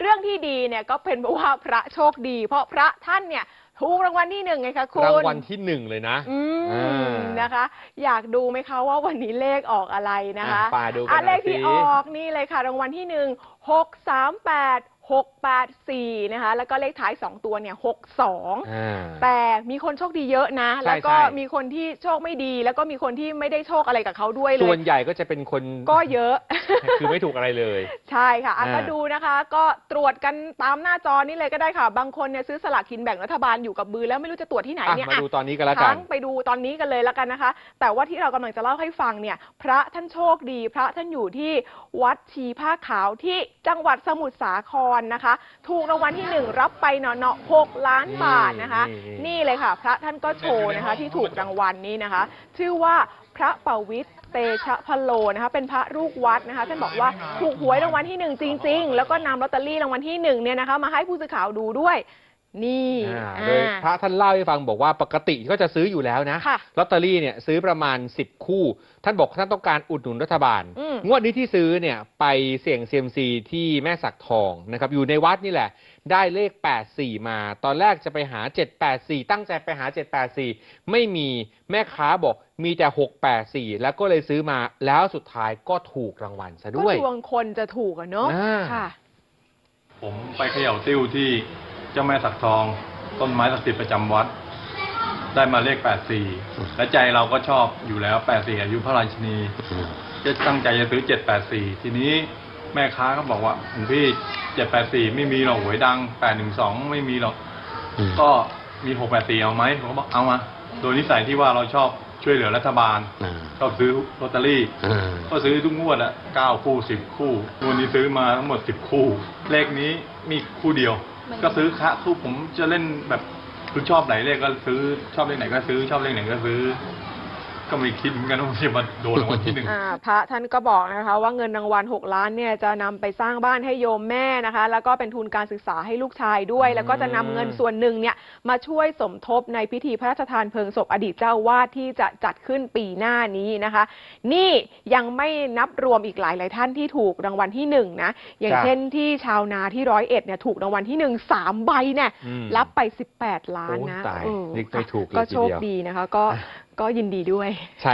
เรื่องที่ดีเนี่ยก็เป็นเพราะว่าพระโชคดี เพราะพระท่านเนี่ยถูกรางวัลที่หนึ่งไงคะคุณรางวัลที่หนึ่งเลยนะอือ่มานะคะ อยากดูไหมคะว่าวันนี้เลขออกอะไรนะคะอะไปดูกันอะหน่อยเลขที่สิออกนี่เลยค่ะ รางวัลที่หนึ่งหกสามแปด หกแปดสี่นะคะ แล้วก็เลขท้ายสองตัวเนี่ยหกสองอ่า แต่มีคนโชคดีเยอะนะ ใช่แล้วก็ใช่ มีคนที่โชคไม่ดี แล้วก็มีคนที่ไม่ได้โชคอะไรกับเขาด้วยเลส่วย นใหญ่ก็จะเป็นคนก็เยอะ คือไม่ถูกอะไรเลย ใช่ค่ะอะอ่า ก็ดูนะคะ ก็ตรวจกันตามหน้าจอนี่เลยก็ได้ค่ะ บางคนเนี่ยซื้อสลากกินแบ่งรัฐบาลอยู่กับมือแล้วไม่รู้จะตรวจที่ไหนอะเนี่ยมาอะ ดูตอนนี้กันแล้วกัทั้น งไปดูตอนนี้กันเลยแล้วกันนะคะ แต่ว่าที่เรากำลังจะเล่าให้ฟังเนี่ย พระท่านโชคดี พระท่านอยู่ที่วัดชีผ้าขาวที่จังหวัดสมุทรสาครนะคะ ถูกรางวัลที่หนึ่งรับไปเนาะเนาะหกล้านบาทนะคะนี่นี่นี่เลยค่ะ พระท่านก็โชว์นะคะที่ถูกรางวัลนี้นะคะ ชื่อว่าพระปวิตรเตชะพะโลนะคะเป็นพระลูกวัดนะคะท่านบอกว่าถูกหวยรางวัลที่หนึ่งจริง ๆ แล้วก็นำลอตเตอรี่รางวัลที่หนึ่งเนี่ยนะคะมาให้ผู้สื่อข่าวดูด้วย นี่อ่าอ่าโดยพระท่านเล่าให้ฟังบอกว่าปกติก็จะซื้ออยู่แล้วนะค่ะลอตเตอรี่เนี่ยซื้อประมาณ 10 คู่ ท่านบอกท่านต้องการอุดหนุนรัฐบาลอืมงวดนี้ที่ซื้อเนี่ยไปเสี่ยงเซียมซีที่แม่สักทองนะครับอยู่ในวัดนี่แหละ ได้เลข 84 มา ตอนแรกจะไปหา 784 ตั้งใจไปหา 784 ไม่มีแม่ค้าบอกมีแต่ 684 แล้วก็เลยซื้อมาแล้วสุดท้ายก็ถูกรางวัลซะก็ด้วยดวงคนจะถูกอะเนาะอ่าค่ะ ผมไปเขย่าติ้วที่ เจ้าแม่สักทอง ต้นไม้ศักดิ์สิทธิ์ประจำวัด ได้มาเลข 84 และใจเราก็ชอบอยู่แล้ว 84 อายุพระราชินีจะตั้งใจจะซื้อ 784 ทีนี้แม่ค้าก็บอกว่าหลวงพี่ 784 ไม่มีหรอกหวยดัง 812 ไม่มีหรอก ก็มี 684 เอาไหมผมก็บอกเอามา โดยนิสัยที่ว่าเราชอบช่วยเหลือรัฐบาลอ่าชอบซื้อลอตเตอรี่อ่าก็ซื้อทุกงวดอะเก้าคู่สิบคู่งวดนี้ซื้อมาทั้งหมดสิบคู่ เลขนี้มีคู่เดียว ก็ซื้อคะคู่ผมจะเล่นแบบคือชอบไหนเลขก็ซื้อชอบเลขไหนก็ซื้อชอบเลขไหนก็ซื้อ ก็ไม่คิดเหมือนกันว่าจะมาโดนรางวัลที่หนึ่ง อ่าพระท่านก็บอกนะคะว่าเงินรางวัล 6 ล้านเนี่ยจะนำไปสร้างบ้านให้โยมแม่นะคะ แล้วก็เป็นทุนการศึกษาให้ลูกชายด้วย แล้วก็จะนำเงินส่วนหนึ่งเนี่ยมาช่วยสมทบในพิธีพระราชทานเพลิงศพอดีตเจ้าวาดที่จะจัดขึ้นปีหน้านี้นะคะ นี่ยังไม่นับรวมอีกหลายหลายๆท่านที่ถูกรางวัลที่หนึ่งนะอย่างจ้ะเช่นที่ชาวนาที่ร้อยเอ็ดเนี่ยถูกรางวัลที่หนึ่งสามใบเนี่ยอืมรับไป 18 ล้านนะโอ้ตายเออนึกไม่ถูกเลยก็ทีโชคเดียว ดีนะคะก็ ก็ยินดีด้วย